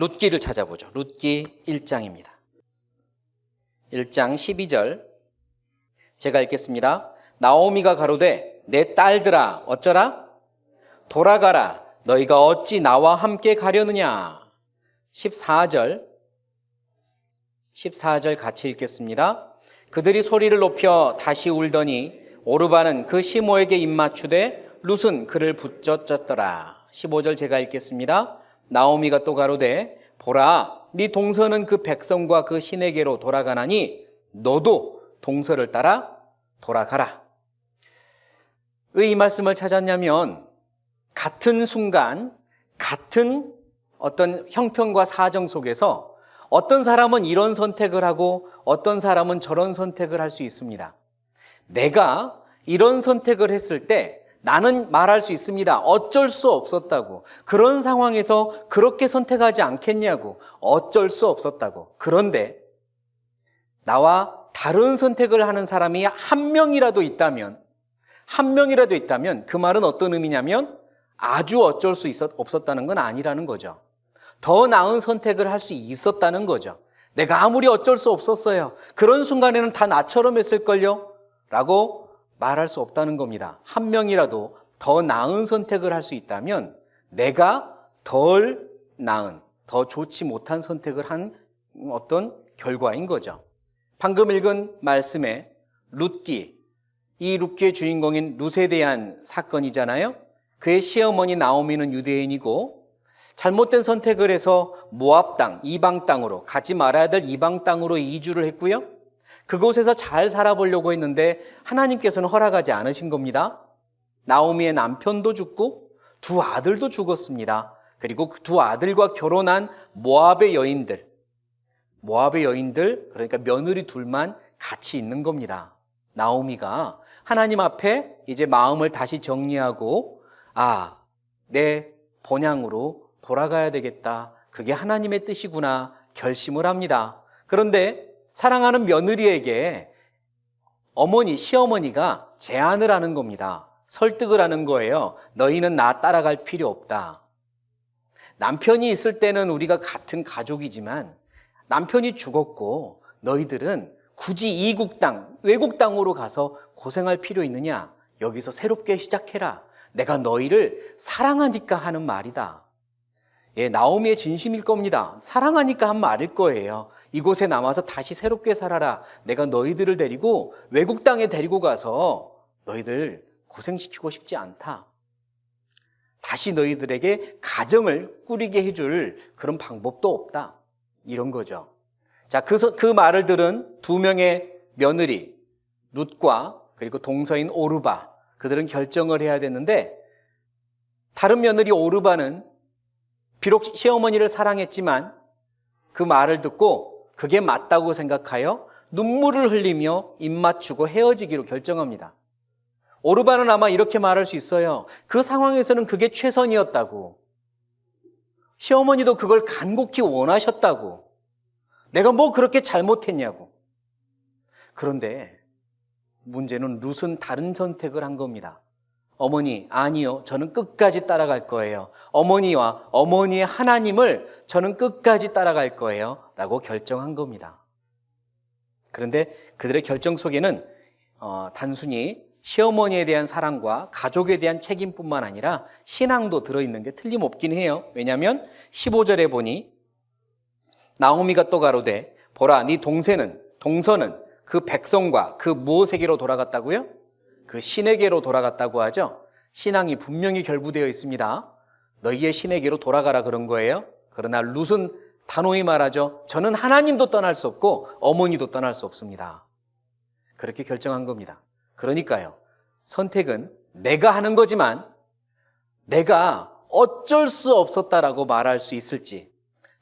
룻기를 찾아보죠. 룻기 1장입니다. 1장 12절 제가 읽겠습니다. 나오미가 가로되 내 딸들아 어쩌라 돌아가라 너희가 어찌 나와 함께 가려느냐 14절 14절 같이 읽겠습니다. 그들이 소리를 높여 다시 울더니 오르바는 그 시모에게 입맞추되 룻은 그를 붙잡았더라. 15절 제가 읽겠습니다. 나오미가 또 가로되 보라 네 동서는 그 백성과 그 신에게로 돌아가나니 너도 동서를 따라 돌아가라. 왜 이 말씀을 찾았냐면 같은 순간 같은 어떤 형편과 사정 속에서 어떤 사람은 이런 선택을 하고 어떤 사람은 저런 선택을 할 수 있습니다. 내가 이런 선택을 했을 때 나는 말할 수 있습니다. 어쩔 수 없었다고. 그런 상황에서 그렇게 선택하지 않겠냐고. 어쩔 수 없었다고. 그런데 나와 다른 선택을 하는 사람이 한 명이라도 있다면, 한 명이라도 있다면 그 말은 어떤 의미냐면 아주 어쩔 수 있었, 없었다는 건 아니라는 거죠. 더 나은 선택을 할 수 있었다는 거죠. 내가 아무리 어쩔 수 없었어요. 그런 순간에는 다 나처럼 했을걸요? 라고 말할 수 없다는 겁니다. 한 명이라도 더 나은 선택을 할 수 있다면 내가 덜 나은, 더 좋지 못한 선택을 한 어떤 결과인 거죠. 방금 읽은 말씀에 룻기, 이 룻기의 주인공인 룻에 대한 사건이잖아요. 그의 시어머니 나오미는 유대인이고 잘못된 선택을 해서 모압 땅, 이방 땅으로 가지 말아야 될 이방 땅으로 이주를 했고요. 그곳에서 잘 살아보려고 했는데 하나님께서는 허락하지 않으신 겁니다. 나오미의 남편도 죽고 두 아들도 죽었습니다. 그리고 그두 아들과 결혼한 모압의 여인들, 모압의 여인들, 그러니까 며느리 둘만 같이 있는 겁니다. 나오미가 하나님 앞에 이제 마음을 다시 정리하고, 아, 내 본향으로 돌아가야 되겠다. 그게 하나님의 뜻이구나. 결심을 합니다. 그런데 사랑하는 며느리에게 어머니, 시어머니가 제안을 하는 겁니다. 설득을 하는 거예요. 너희는 나 따라갈 필요 없다. 남편이 있을 때는 우리가 같은 가족이지만 남편이 죽었고 너희들은 굳이 이국 땅, 외국 땅으로 가서 고생할 필요 있느냐? 여기서 새롭게 시작해라. 내가 너희를 사랑하니까 하는 말이다. 예, 나오미의 진심일 겁니다. 사랑하니까 한 말일 거예요. 이곳에 남아서 다시 새롭게 살아라. 내가 너희들을 데리고 외국 땅에 데리고 가서 너희들 고생시키고 싶지 않다. 다시 너희들에게 가정을 꾸리게 해줄 그런 방법도 없다. 이런 거죠. 자, 그, 그 말을 들은 두 명의 며느리, 룻과 그리고 동서인 오르바, 그들은 결정을 해야 됐는데, 다른 며느리 오르바는 비록 시어머니를 사랑했지만 그 말을 듣고 그게 맞다고 생각하여 눈물을 흘리며 입맞추고 헤어지기로 결정합니다. 오르바는 아마 이렇게 말할 수 있어요. 그 상황에서는 그게 최선이었다고. 시어머니도 그걸 간곡히 원하셨다고. 내가 뭐 그렇게 잘못했냐고. 그런데 문제는 룻은 다른 선택을 한 겁니다. 어머니, 아니요. 저는 끝까지 따라갈 거예요. 어머니와 어머니의 하나님을 저는 끝까지 따라갈 거예요. 라고 결정한 겁니다. 그런데 그들의 결정 속에는 어, 단순히 시어머니에 대한 사랑과 가족에 대한 책임뿐만 아니라 신앙도 들어있는 게 틀림없긴 해요. 왜냐하면 15절에 보니 나오미가 또 가로되 보라 네 동생은 동서는 그 백성과 그 무엇에게로 돌아갔다고요? 그 신에게로 돌아갔다고 하죠. 신앙이 분명히 결부되어 있습니다. 너희의 신에게로 돌아가라 그런 거예요. 그러나 룻은 단호히 말하죠. 저는 하나님도 떠날 수 없고 어머니도 떠날 수 없습니다. 그렇게 결정한 겁니다. 그러니까요. 선택은 내가 하는 거지만 내가 어쩔 수 없었다라고 말할 수 있을지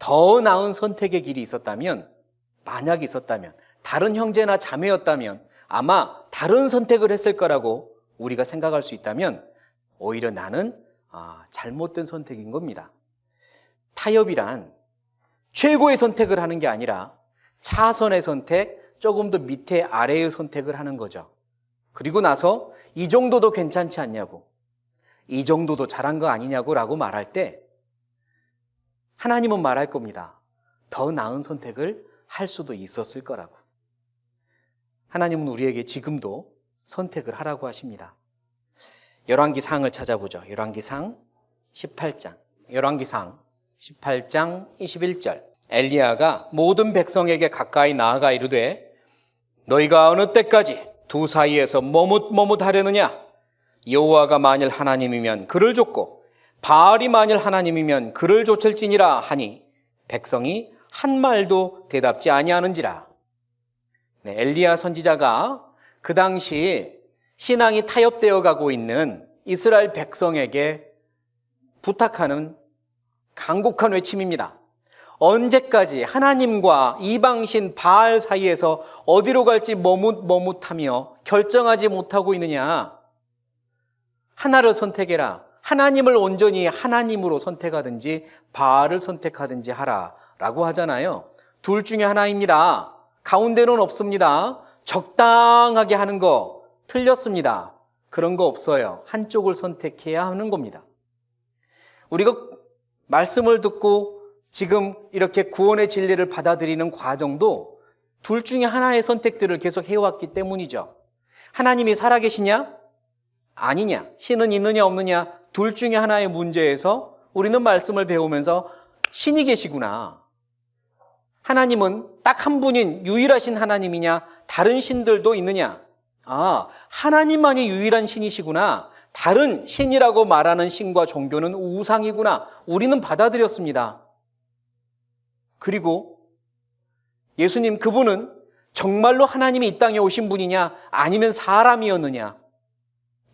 더 나은 선택의 길이 있었다면 만약 있었다면 다른 형제나 자매였다면 아마 다른 선택을 했을 거라고 우리가 생각할 수 있다면 오히려 나는 아, 잘못된 선택인 겁니다. 타협이란 최고의 선택을 하는 게 아니라 차선의 선택, 조금 더 밑에 아래의 선택을 하는 거죠. 그리고 나서 이 정도도 괜찮지 않냐고, 이 정도도 잘한 거 아니냐고 라고 말할 때 하나님은 말할 겁니다. 더 나은 선택을 할 수도 있었을 거라고. 하나님은 우리에게 지금도 선택을 하라고 하십니다. 열왕기상을 찾아보죠. 열왕기상 18장. 열왕기상 18장 21절. 엘리야가 모든 백성에게 가까이 나아가 이르되 너희가 어느 때까지 두 사이에서 머뭇머뭇하려느냐? 여호와가 만일 하나님이면 그를 줬고 바알이 만일 하나님이면 그를 좇을지니라 하니 백성이 한 말도 대답지 아니하는지라. 네, 엘리야 선지자가 그 당시 신앙이 타협되어 가고 있는 이스라엘 백성에게 부탁하는 간곡한 외침입니다. 언제까지 하나님과 이방신 바알 사이에서 어디로 갈지 머뭇머뭇하며 결정하지 못하고 있느냐? 하나를 선택해라. 하나님을 온전히 하나님으로 선택하든지 바알을 선택하든지 하라 라고 하잖아요. 둘 중에 하나입니다. 가운데는 없습니다. 적당하게 하는 거 틀렸습니다. 그런 거 없어요. 한쪽을 선택해야 하는 겁니다. 우리가 말씀을 듣고 지금 이렇게 구원의 진리를 받아들이는 과정도 둘 중에 하나의 선택들을 계속 해왔기 때문이죠. 하나님이 살아계시냐? 아니냐? 신은 있느냐 없느냐? 둘 중에 하나의 문제에서 우리는 말씀을 배우면서 신이 계시구나. 하나님은 딱 한 분인 유일하신 하나님이냐? 다른 신들도 있느냐? 아, 하나님만이 유일한 신이시구나. 다른 신이라고 말하는 신과 종교는 우상이구나. 우리는 받아들였습니다. 그리고 예수님 그분은 정말로 하나님이 이 땅에 오신 분이냐? 아니면 사람이었느냐?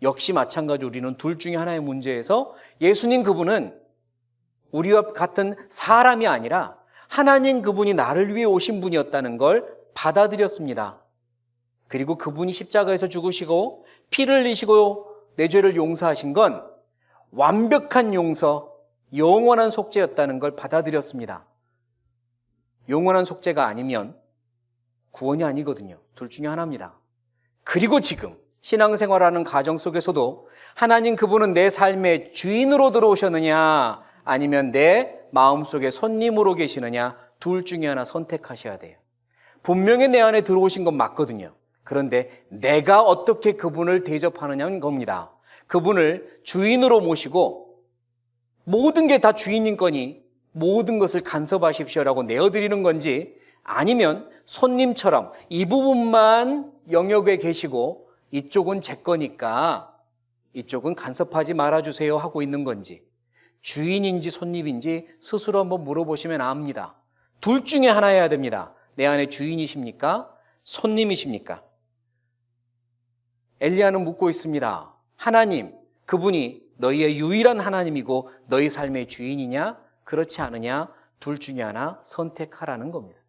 역시 마찬가지 우리는 둘 중에 하나의 문제에서 예수님 그분은 우리와 같은 사람이 아니라 하나님 그분이 나를 위해 오신 분이었다는 걸 받아들였습니다. 그리고 그분이 십자가에서 죽으시고 피를 흘리시고 내 죄를 용서하신 건 완벽한 용서, 영원한 속죄였다는 걸 받아들였습니다. 영원한 속죄가 아니면 구원이 아니거든요. 둘 중에 하나입니다. 그리고 지금 신앙생활하는 가정 속에서도 하나님 그분은 내 삶의 주인으로 들어오셨느냐 아니면 내 마음속에 손님으로 계시느냐 둘 중에 하나 선택하셔야 돼요. 분명히 내 안에 들어오신 건 맞거든요. 그런데 내가 어떻게 그분을 대접하느냐는 겁니다. 그분을 주인으로 모시고 모든 게 다 주인인 거니 모든 것을 간섭하십시오라고 내어드리는 건지 아니면 손님처럼 이 부분만 영역에 계시고 이쪽은 제 거니까 이쪽은 간섭하지 말아주세요 하고 있는 건지 주인인지 손님인지 스스로 한번 물어보시면 압니다. 둘 중에 하나여야 됩니다. 내 안에 주인이십니까? 손님이십니까? 엘리야는 묻고 있습니다. 하나님, 그분이 너희의 유일한 하나님이고 너희 삶의 주인이냐? 그렇지 않으냐? 둘 중에 하나 선택하라는 겁니다.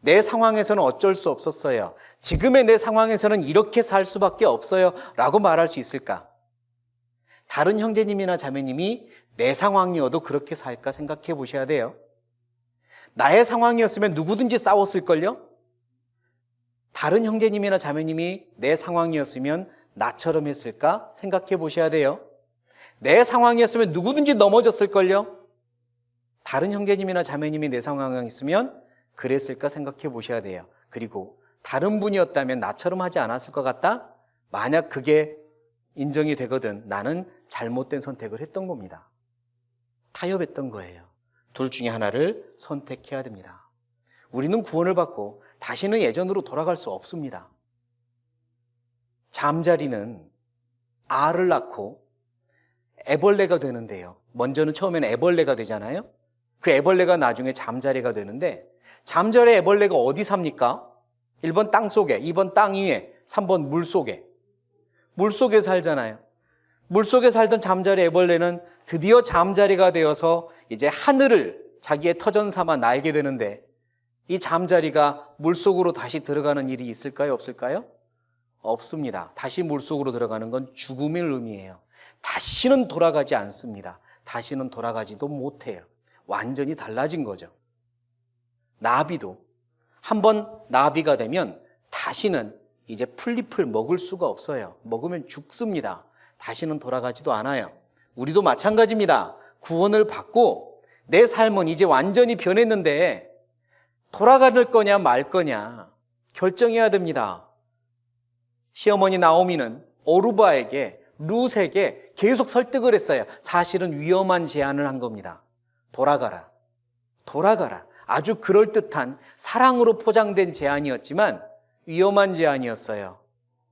내 상황에서는 어쩔 수 없었어요. 지금의 내 상황에서는 이렇게 살 수밖에 없어요. 라고 말할 수 있을까? 다른 형제님이나 자매님이 내 상황이어도 그렇게 살까 생각해 보셔야 돼요. 나의 상황이었으면 누구든지 싸웠을걸요? 다른 형제님이나 자매님이 내 상황이었으면 나처럼 했을까 생각해 보셔야 돼요. 내 상황이었으면 누구든지 넘어졌을걸요? 다른 형제님이나 자매님이 내 상황이었으면 그랬을까 생각해 보셔야 돼요. 그리고 다른 분이었다면 나처럼 하지 않았을 것 같다? 만약 그게 인정이 되거든 나는 잘못된 선택을 했던 겁니다. 타협했던 거예요. 둘 중에 하나를 선택해야 됩니다. 우리는 구원을 받고 다시는 예전으로 돌아갈 수 없습니다. 잠자리는 알을 낳고 애벌레가 되는데요. 먼저는 처음에는 애벌레가 되잖아요. 그 애벌레가 나중에 잠자리가 되는데 잠자리 애벌레가 어디 삽니까? 1번 땅 속에, 2번 땅 위에, 3번 물 속에. 물 속에 살잖아요. 물 속에 살던 잠자리 애벌레는 드디어 잠자리가 되어서 이제 하늘을 자기의 터전 삼아 날게 되는데 이 잠자리가 물 속으로 다시 들어가는 일이 있을까요? 없을까요? 없습니다. 다시 물 속으로 들어가는 건 죽음을 의미해요. 다시는 돌아가지 않습니다. 다시는 돌아가지도 못해요. 완전히 달라진 거죠. 나비도 한 번 나비가 되면 다시는 이제 풀잎을 먹을 수가 없어요. 먹으면 죽습니다. 다시는 돌아가지도 않아요. 우리도 마찬가지입니다. 구원을 받고 내 삶은 이제 완전히 변했는데 돌아갈 거냐 말 거냐 결정해야 됩니다. 시어머니 나오미는 오르바에게 룻에게 계속 설득을 했어요. 사실은 위험한 제안을 한 겁니다. 돌아가라. 돌아가라. 아주 그럴듯한 사랑으로 포장된 제안이었지만 위험한 제안이었어요.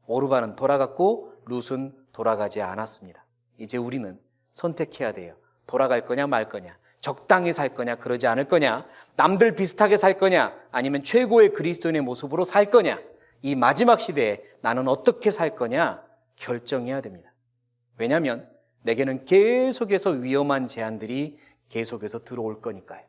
오르바는 돌아갔고 룻은 돌아가지 않았습니다. 이제 우리는 선택해야 돼요. 돌아갈 거냐 말 거냐. 적당히 살 거냐 그러지 않을 거냐. 남들 비슷하게 살 거냐 아니면 최고의 그리스도인의 모습으로 살 거냐. 이 마지막 시대에 나는 어떻게 살 거냐 결정해야 됩니다. 왜냐하면 내게는 계속해서 위험한 제안들이 계속해서 들어올 거니까요.